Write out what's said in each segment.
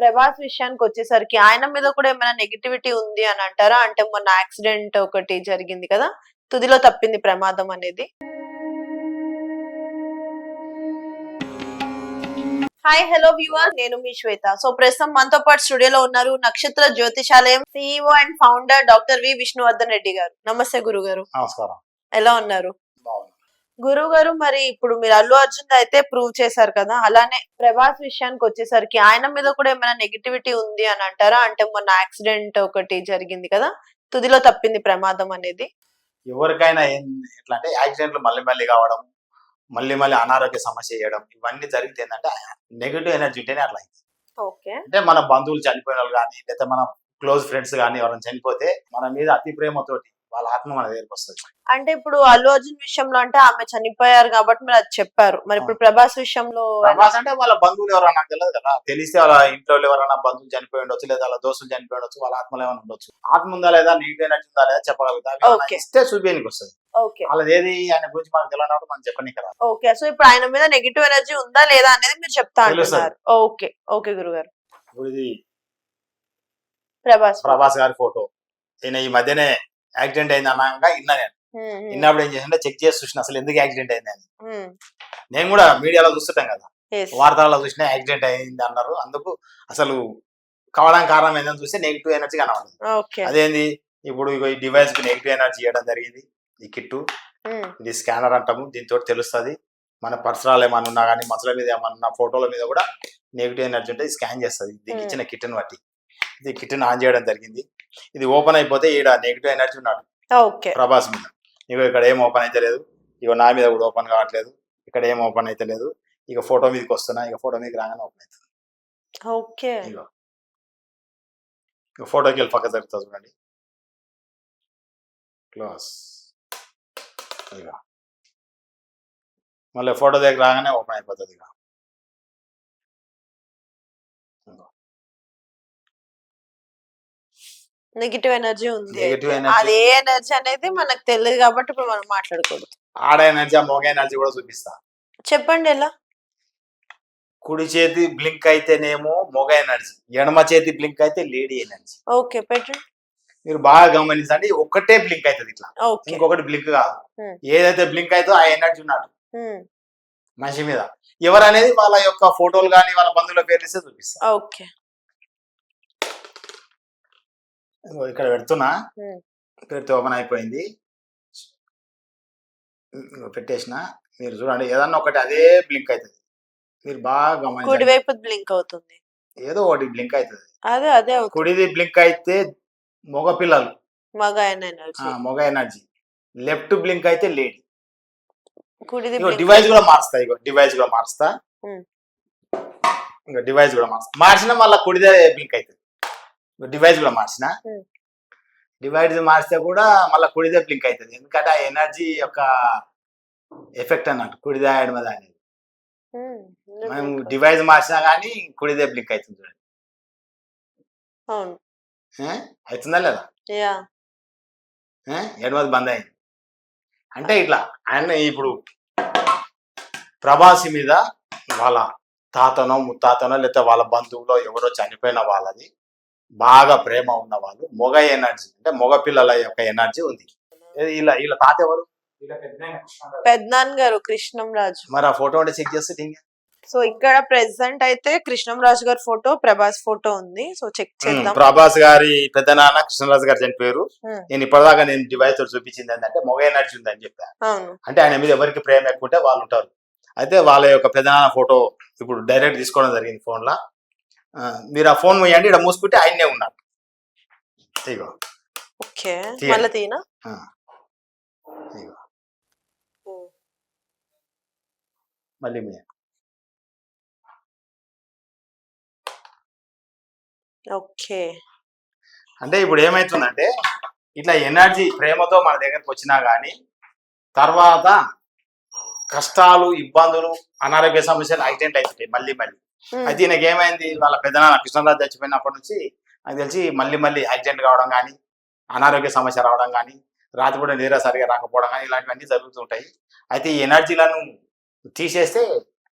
ప్రభాస్ విషయానికి వచ్చేసరికి ఆయన మీద కూడా ఏమైనా నెగిటివిటీ ఉంది అని అంటారా? అంటే మొన్న యాక్సిడెంట్ ఒకటి జరిగింది కదా తుదిలో తప్పింది ప్రమాదం అనేది. హాయ్ హలో వ్యూవర్ నేను మీ శ్వేత. సో ప్రస్తుతం మనతో పాటు స్టూడియోలో ఉన్నారు Nakshatra Jyotishalayam CEO and founder doctor V Vishnuvardhan Reddy గారు. నమస్తే గురువు గారు నమస్కారం. ఎలా ఉన్నారు? గురువు గారు మరి ఇప్పుడు మీరు అల్లు అర్జున్ అయితే ప్రూవ్ చేశారు కదా? అలానే ప్రభాస్ విషయానికి వచ్చేసరికి ఆయన మీద కూడా ఏమైనా నెగిటివిటీ ఉంది అని అంటారా? అంటే మొన్న యాక్సిడెంట్ ఒకటి జరిగింది కదా? తుదిలో తప్పింది ప్రమాదం అనేది. ఎవరికైనా ఏం ఎట్లా అంటే యాక్సిడెంట్లు మళ్ళీ మళ్ళీ కావడం మళ్ళీ మళ్ళీ అనారోగ్య సమస్య చేయడం ఇవన్నీ జరిగితే ఏంటంటే నెగిటివ్ ఎనర్జీ ఉంటేనే అట్లా అయింది. ఓకే. అంటే మన బంధువులు చనిపోయిన వాళ్ళు కానీ లేకపోతే మన క్లోజ్ ఫ్రెండ్స్ కానీ ఎవరైనా చనిపోతే మన మీద అతి ప్రేమతోటి వాళ్ళ ఆత్మ మన దగ్గరికి వస్తుంది. అంటే ఇప్పుడు అల్లు అర్జున్ విషయంలో అంటే ఆమె చనిపోయారు కాబట్టి మీరు అది చెప్పారు. మరి ఇప్పుడు ప్రభాస్ విషయంలో ప్రభాస్ అంటే వాళ్ళ బంధువులు ఎవరైనా నాకు తెలియదు కదా. తెలిస్తే వాళ్ళ ఇంట్లో ఎవరైనా బంధువులు చనిపోయి ఉండొచ్చు లేదా వాళ్ళ దోస్తులు చనిపోయి ఉండొచ్చు వాళ్ళ ఆత్మలు ఏమైనా ఉండొచ్చు. ఆత్మ ఉందా లేదా నెగిటివ్ ఎనర్జీ ఉందా లేదా చెప్పగలుగుతా. ఇస్తే చూపించడానికి వస్తుంది. ఓకే. వాళ్ళది ఏది ఆయన గురించి మనకు తెలియనప్పుడు మనం చెప్పని కదా. ఓకే. సో ఇప్పుడు ఆయన మీద నెగిటివ్ ఎనర్జీ ఉందా లేదా అనేది మీరు చెప్తా. అంటున్నారు. ఓకే. ఓకే గురుగారు. ఇప్పుడు ఇది ప్రభాస్ ప్రభాస్ గారి ఫోటో. ఈయన ఈ మధ్యనే యాక్సిడెంట్ అయింది అన్నాక ఇన్నా నేను. ఇన్నప్పుడు ఏం చేసింటే చెక్ చేసి చూసిన అసలు ఎందుకు యాక్సిడెంట్ అయింది అని. నేను కూడా మీడియాలో చూస్తుంటాం కదా. వార్తలలో చూసినా యాక్సిడెంట్ అయింది అన్నారు. అందుకు అసలు కావడానికి కారణం ఏంటని చూస్తే నెగిటివ్ ఎనర్జీ కనబడింది. ఓకే. అదేంది? ఇప్పుడు ఈ డివైస్కి నెగిటివ్ ఎనర్జీ ఇవ్వడం జరిగింది. ఈ కిట్టు. ఇది స్కానర్ అంటాము. దీంతో తెలుస్తుంది. మన పరిసరాలు ఏమైనా ఉన్నా కానీ మనుషుల మీద ఏమన్నా ఫోటోల మీద కూడా నెగిటివ్ ఎనర్జీ ఉంటే స్కాన్ చేస్తుంది. దీనికి. ఇచ్చిన కిట్ని బట్టి. ఇది కిట్ని ఆన్ చేయడం జరిగింది. ఇది ఓపెన్ అయిపోతే ఈడ నెగిటివ్ ఎనర్జీ ఉన్నాడు. ఓకే. ప్రభాస్ మీద. ఇగో ఇక్కడ ఏం ఓపెన్ అయితే లేదు. ఇగో నా మీద కూడా ఓపెన్ కావట్లేదు. ఇక్కడ ఏం ఓపెన్ అయితే లేదు. ఇక ఫోటో మీదకి వస్తున్నా ఇక ఫోటో మీదకి రాగానే ఓపెన్ అవుతుంది. ఓకే. ఇగో. ఫోటోకి వెళ్ళి పక్క జరుగుతుంది చూడండి. క్లోజ్. ఇక మళ్ళీ ఫోటో దగ్గర రాగానే ఓపెన్ అయిపోతుంది ఇక నెగిటివ్ ఎనర్జీ ఉంది. అది ఏ ఎనర్జీ అనేది మనకు తెలియదు కాబట్టి ఇప్పుడు మనం మాట్లాడకూడదు. ఆడ ఎనర్జీ ఆ మొగ ఎనర్జీ కూడా చూపిస్తా. చెప్పండి ఎలా? కుడి చేతి బ్లింక్ అయితేనేమో మొగ ఎనర్జీ ఎడమ చేతి బ్లింక్ అయితే లేడీ ఎనర్జీ ఓకే పెట్టండి. మీరు బాగా గమనించండి ఒకటే బ్లింక్ అవుతుంది ఇట్లా. ఓకే. ఇంకొకటి బ్లింక్ కాదు. Hmm. ఏదైతే బ్లింక్ అవుతుందో ఆ ఎనర్జీ ఉన్నాడు ఉమ్, మనిషి మీద. ఎవరు అనేది వాళ్ళ యొక్క ఫోటోలు కానీ వాళ్ళ బంధువుల పేర్లు ఇస్తే చూపిస్తా. ఓకే. ఇక్కడ పెడుతున్నా. పెడితే ఓపెన్ అయిపోయింది. పెట్టేసిన. మీరు చూడండి ఏదన్నా ఒకటి అదే బ్లింక్ అవుతుంది. మీరు బాగా గమనించండి బ్లింక్ అవుతుంది. ఏదో ఒకటి బ్లింక్ అవుతుంది. అదే అదే కుడిది బ్లింక్ అయితే మగ పిల్లలు. మగ ఎనర్జీ. మగ ఎనర్జీ. లెఫ్ట్ బ్లింక్ అయితే లేడీ. కుడిది డివైస్ కూడా మారుస్తా ఇగో డివైస్ కూడా మారుస్తా. Hmm. ఇంకా డివైస్ కూడా మారుస్తా. మార్చిన మళ్ళీ కుడిదే బ్లింక్ అవుతుంది. డివైస్ కూడా మార్చిన. డివైస్ మార్చితే కూడా మళ్ళీ కుడిదే బ్లింక్ అవుతుంది ఎందుకంటే ఆ ఎనర్జీ యొక్క ఎఫెక్ట్ అన్నట్టు కుడిదే ఎడమద అనేది. మనం. డివైస్ మార్చినా కానీ కుడిదే బ్లింక్ అవుతుంది చూడండి? అవుతుందా లేదా? ఎడమది బంద్ అయింది. అంటే ఇట్లా ఆయన ఇప్పుడు ప్రభాసి మీద వాళ్ళ తాతనో ముత్తాతనో లేకపోతే వాళ్ళ బంధువులో ఎవరో చనిపోయిన వాళ్ళది బాగా ప్రేమ ఉన్న వాళ్ళు మొగ ఎనర్జీ అంటే మగ పిల్లల యొక్క ఎనర్జీ ఉంది. ఇలా వీళ్ళ తాత ఎవరు. పెద్దనాన్న గారు. కృష్ణం రాజు మరి ఆ ఫోటో ఉంటే చెక్ చేస్తే. సో ఇక్కడ ప్రెసెంట్ అయితే కృష్ణం రాజు గారి ఫోటో ప్రభాస్ ఫోటో ఉంది. సో చెక్ చేద్దాం. ప్రభాస్ గారి పెద్ద నాన్న కృష్ణరాజు గారు చనిపోయారు. నేను ఇప్పటిదాకా నేను డివైస్ తోటి చూపించింది ఏంటంటే మొగ ఎనర్జీ ఉందని చెప్పాను అవును. అంటే ఆయన మీద ఎవరికి ప్రేమ ఎక్కువ ఉంటే వాళ్ళు ఉంటారు. అయితే వాళ్ళ యొక్క పెదనాన్న ఫోటో ఇప్పుడు డైరెక్ట్ తీసుకోవడం జరిగింది ఫోన్లో. మీరు ఆ ఫోన్ వేయండి ఇక్కడ మూసుకుంటే ఆయన్నే ఉన్నారు. ఇగో ఓకే. తీయండి. మళ్ళీ. ఇగో మీ ఓకే. అంటే ఇప్పుడు ఏమైతుందంటే ఇట్లా ఎనర్జీ ప్రేమతో మన దగ్గరకు వచ్చినా కానీ తర్వాత కష్టాలు ఇబ్బందులు అనారోగ్య సమస్యలు యాక్సిడెంట్ అవుతుంటాయి మళ్ళీ మళ్ళీ. అయితే ఈయనకి ఏమైంది? వాళ్ళ పెద్దనాన్న కృష్ణరాజు చచ్చిపోయినప్పటి నుంచి నాకు తెలిసి మళ్ళీ మళ్ళీ యాక్సిడెంట్ కావడం కానీ అనారోగ్య సమస్య రావడం కానీ రాత్రిపూట నిద్ర సరిగా రాకపోవడం కానీ ఇలాంటివన్నీ జరుగుతుంటాయి. అయితే ఈ ఎనర్జీలను తీసేస్తే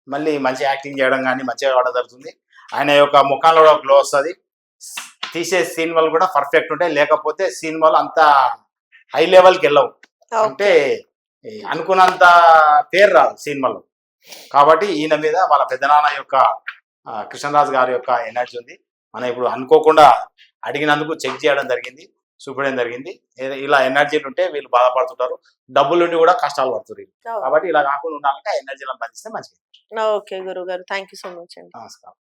మళ్ళీ మంచి యాక్టింగ్ చేయడం కానీ మంచిగా కావడం జరుగుతుంది. ఆయన యొక్క ముఖంలో కూడా గ్లో వస్తుంది. తీసే సినిమాలు కూడా పర్ఫెక్ట్ ఉంటాయి. లేకపోతే సినిమాలు అంత హై లెవెల్కి వెళ్ళవు. అంటే అనుకున్నంత పేరు రాదు సినిమాలో కాబట్టి ఈయన మీద వాళ్ళ పెద్దనాన్న యొక్క కృష్ణరాజు గారి యొక్క ఎనర్జీ ఉంది. మనం ఇప్పుడు అనుకోకుండా అడిగినందుకు చెక్ చేయడం జరిగింది చూపడం జరిగింది. ఇలా ఎనర్జీలు ఉంటే వీళ్ళు బాధపడుతుంటారు. డబ్బులు ఉండి కూడా కష్టాలు పడుతున్నారు వీళ్ళు. కాబట్టి ఇలా కాకుండా ఉండాలంటే ఆ ఎనర్జీలను బంధిస్తే మంచిది. ఓకే గురువు గారు థ్యాంక్ సో మచ్ అండి. నమస్కారం.